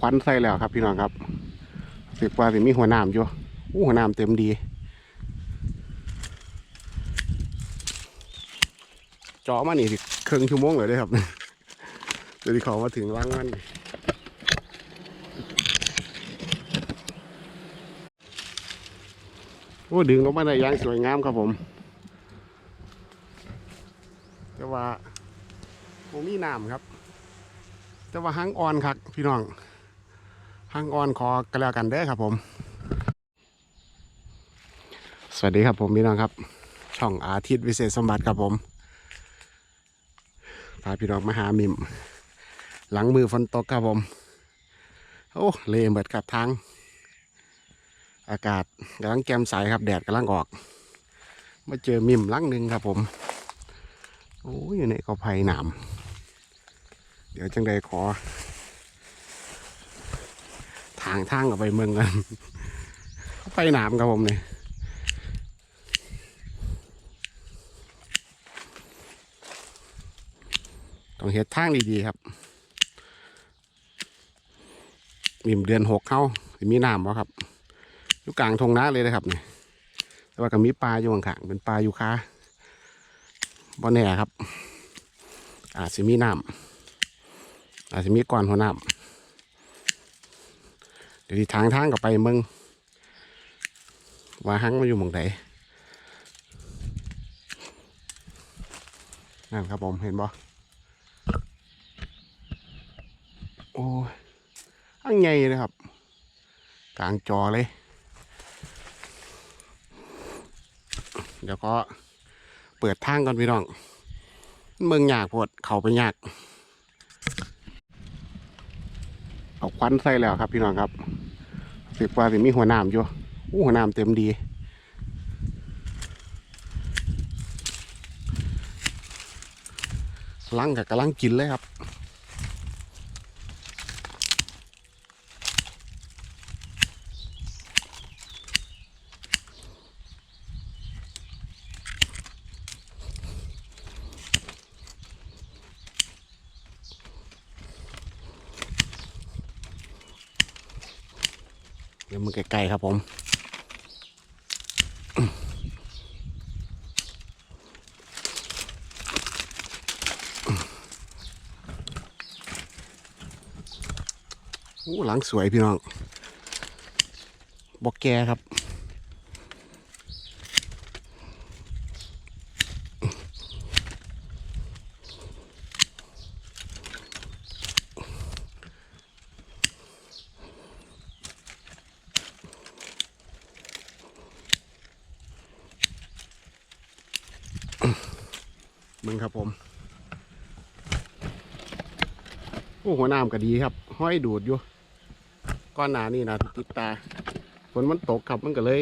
ควันใส่แล้วครับพี่น้องครับสิบว่าสิมีหัวน้ำอยู่อู้หัวน้ำเต็มดีจาะมานี่สิครึ่งชั่วโมงเลยเด้ครับเดี๋ยวที่เขามาถึงร่างมันโอ้ดึงลงมาได้ย่างสวยงามครับผมแต่ว่าผมมีน้ำครับ แต่ว่าหางอ่อนครับพี่น้อง หางอ่อนขอกันแล้วกันเด้อครับผม สวัสดีครับผมพี่น้องครับ ช่องอาทิตย์วิเศษสมบัติครับผมพาพี่น้องมาหามิม หลังมือฝนตกครับผม โอ้เละเบิดครับทาง อากาศกำลังแจ่มใสครับ แดดกำลังออก มาเจอมิมลังหนึ่งครับผม โอ้ยอยู่ในก็ไผ่หนาม เดี๋ยวจังใดขอ ทางทางกับไปเมืองกันเขาไปหนามครับผมเนี่ยต้องเฮ็ดทางดีๆครับมีเดือนหกเข้ามีน้ำบ่ครับอยู่กลางทงนาเลยนะครับเนี่ยแต่ว่าก็มีปลาอยู่ข้างๆเป็นปลาอยู่ค้าบ่แน่ครับ อาจสิมีน้ำอาจสิมีก้อนหัวน้ำ ดี๋ยวที่ทางทางกับไปเมืองว่าหังมาอยู่หมองไหนนั่นครับผมเห็นบ่โอ้ยอันใหญ่เลยครับ กลางจอเลย เดี๋ยวก็เปิดทางก่อนพี่น้อง เมืองยากพดเขาไปยากเอาควันใส่แล้วครับพี่น้องครับ สิบว่าสิมีหัวน้ำอยู่อู้หัวน้ำเต็มดีลังกับกำลังกินเลยครับ เดี๋ยวมือไกลๆครับผม โอ้หลังสวยพี่น้องบอกแกครับ มึงครับผมโอ้หัวน้ำก็ดีครับ ห้อยดูดอยู่ก้อนหนานี่นะติดตาฝนมันตกครับมันก็เลย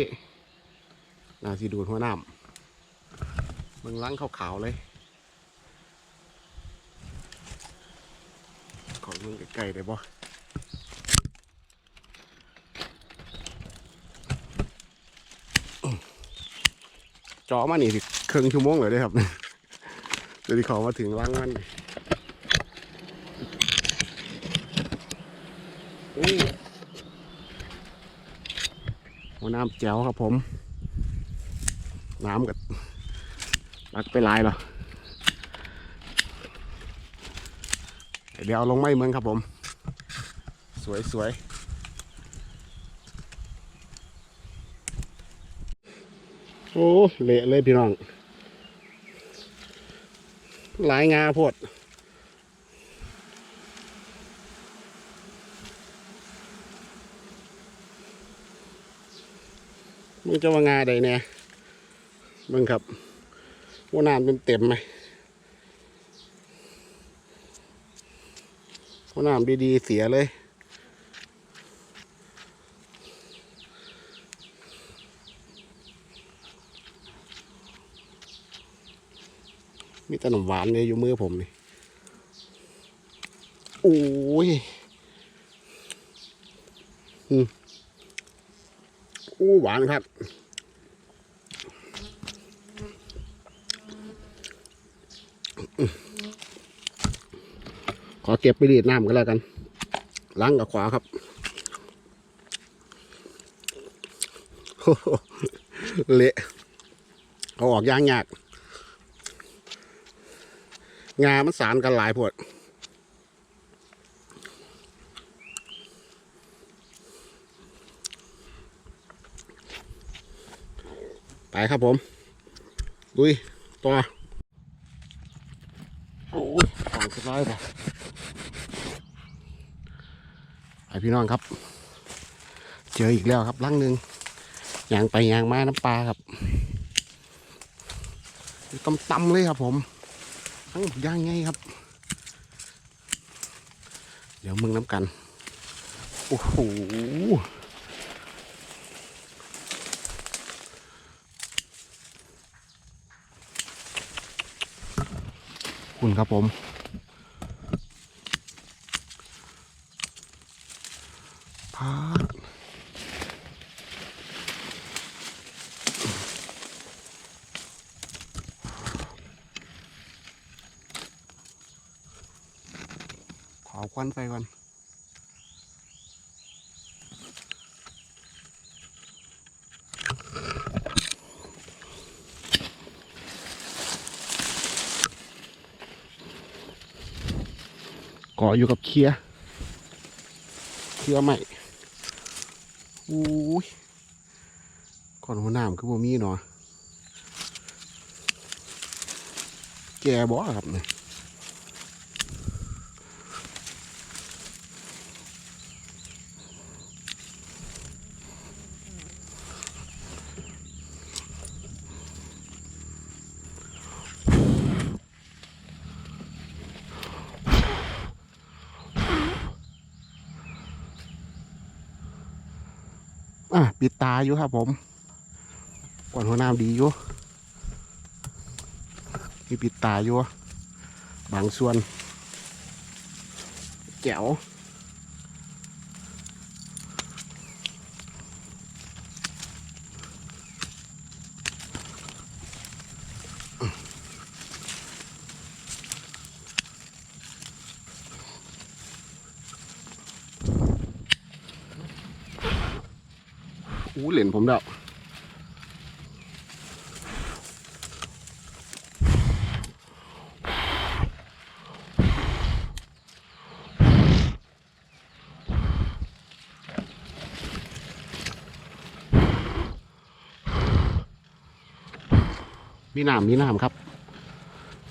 นาสีดูดหัวน้ำมึงล้างขาวๆเลยขอมึงใกล้ๆได้บ่จอมานี่สิครึ่งชั่วโมงเลยเด้ครับ เดี๋ยวที่ขามาถึงล้างมันหัวน้ำแจ๋วครับผม น้ำกับรักไปลายเหรอเดี๋ยวเอาลงไม้เมืองครับผม สวยสวยโอ้ เละเลยพี่น้อง หลายงาพดมึงจะว่างาใดเนี่ยมึงครับว่าน้ำเป็นเต็มไหมว่าน้ำดีๆเสียเลย แต่ขนมหวานเลยอยู่มือผมนี่โอ้ยอืมอู้หวานครับขอเก็บไปรีดน้ำกันแล้วกัน ล้างกับขวาครับเละ เอาออกยางยาก งามันสารกันหลายพวดไปครับผมลุยตัวโอ้ยสองร้อยไปไปพี่น้องครับ เจออีกแล้วครับลังหนึ่งยางไปยางมาน้ำปลาครับตำตำๆเลยครับผม ทั้งย่างไงครับ เดี๋ยวมึงน้ำกัน โอ้โหคุณครับผม ขอควันไฟก่อนก่ออยู่กับเคียเคียร์ใหม่อุ้ยก่อนหัวหน้ำคือบ่มีเนาะแกบ่ครับเนี่ย อะปิดตาอยู่ครับผมก่อนหัวน้ำดีอยู่มีปิดตาอยู่บางส่วนแจ๋ว อู้เหรียญผมแล้วมีน้ำมีน้ำครับ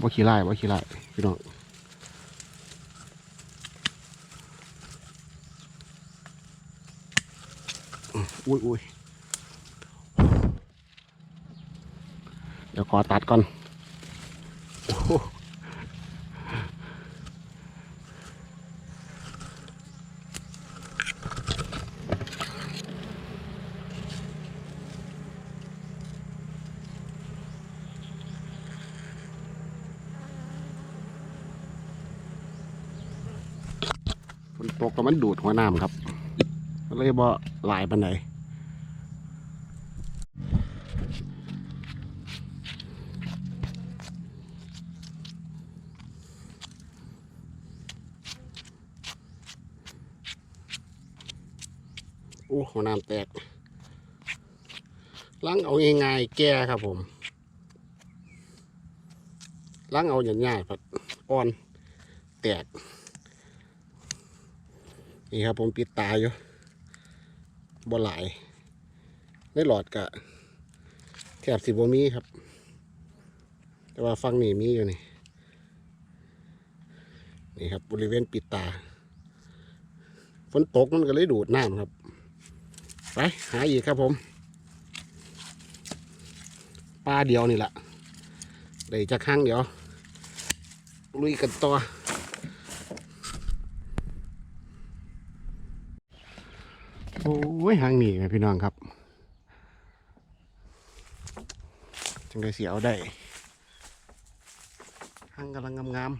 บ่ขี้ไล่บ่ขี้ไล่พี่น้องอุ้ยอุ้ย เดี๋ยว ขอตัดก่อนฝนตกก็มันดูดหัวน้ำครับ เลยบ่หลายปันไหน โอ้หัวน้ำแตกล้างเอาง่ายๆแก่ครับผมล้างเอาอย่างง่ายๆผัดอ่อนแตก นี่ครับผมปิดตาอยู่บ่หลายในหลอดกะแถบสิบมีครับ แต่ว่าฟังนี่มีอยู่นี่ นี่ครับบริเวณปิดตา ฝนตกมันก็เลยดูดน้ำครับ ไปหาอีกครับผม ปลาเดียวนี่แหละได้จะข้างเดี๋ยว ลุยกันต่อโอ้ยหางหนีไหมพี่น้องครับ จังได้เสียเอาได้หางกำลังงาม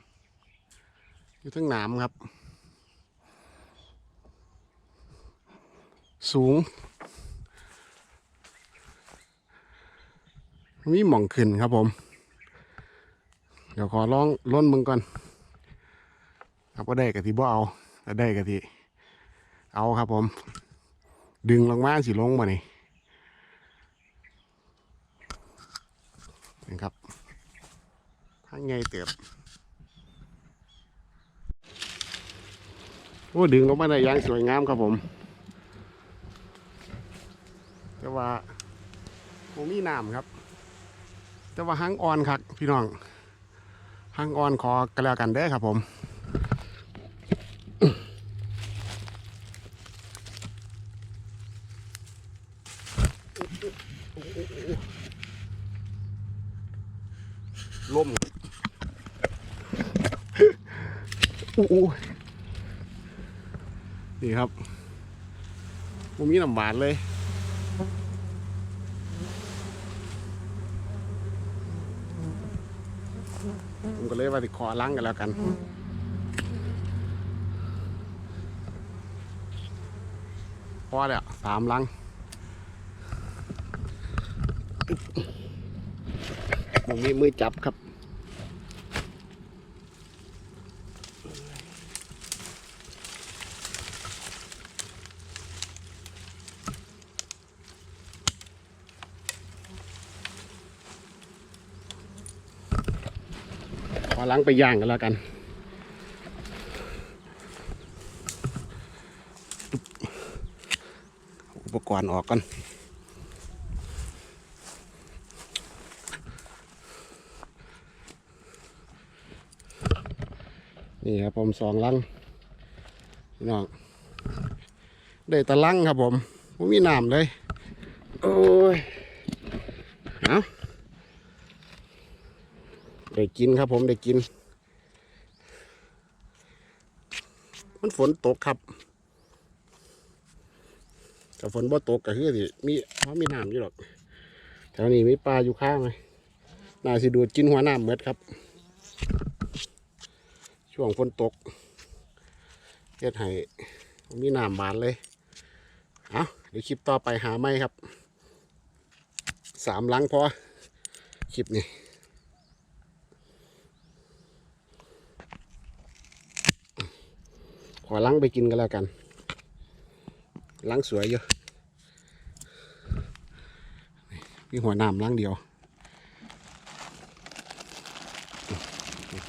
ๆอยู่ทั้งหนามครับ สูง มีหม่องขึ้นครับผม เดี๋ยวขอลองล้นมึงก่อน ครับก็ได้กะทิบ่เอาแต่ได้กะทิเอาครับผม ดึงลงมาสิลงมานี่นี่ครับทางไงเติบโอ้ดึงลงมาได้อย่างสวยงามครับผม แต่ว่าผมมีน้ำครับ แต่ว่าหางอ่อนครับพี่น้องหางอ่อนขอกันแล้วกันเด้อครับผมล่มอู้นี่ครับผมมีน้ำหวานเลย ก็เลยว่าติขอล้างกันแล้วกัน พอแล้วสามลังผมมีมือจับครับ ขอล้างไปย่างกันแล้วกันอุปกรณ์ออกก่อนนี่ครับผมสองลังพี่น้องได้ตะลังครับผมผมมีน้ำเลย โอ้ยเอา ได้กินครับผมได้กิน มันฝนตกครับแต่ฝนบ่ตกก็คือสิมีเพราะมีน้ำอยู่หรอกแถวนี้มีปลาอยู่ข้างเลยน่าสิดูดกินหัวน้ำเมดครับ ช่วงฝนตกเฮ็ดให้มีน้ำบานเลยเอาเดี๋ยวคลิปต่อไปหาไม่ครับ สามลังพอ คลิปนี้ ขอล้างไปกินกันแล้วกัน ล้างสวยเยอะมีหัวน้ำล้างเดียว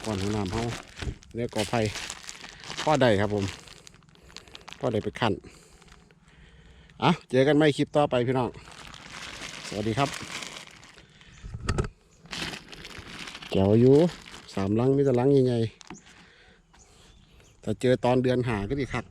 ก้อนหัวน้ำเขาเนี่ยก่อไผ่พ่อใดครับผมพ่อใดไปขั้นอะเจอกันไม่คลิปต่อไปพี่น้อง สวัสดีครับแก้วอยู่สามลังมีแต่ลังใหญ่ๆ ถ้าเจอตอนเดือนหาก็ดีครับ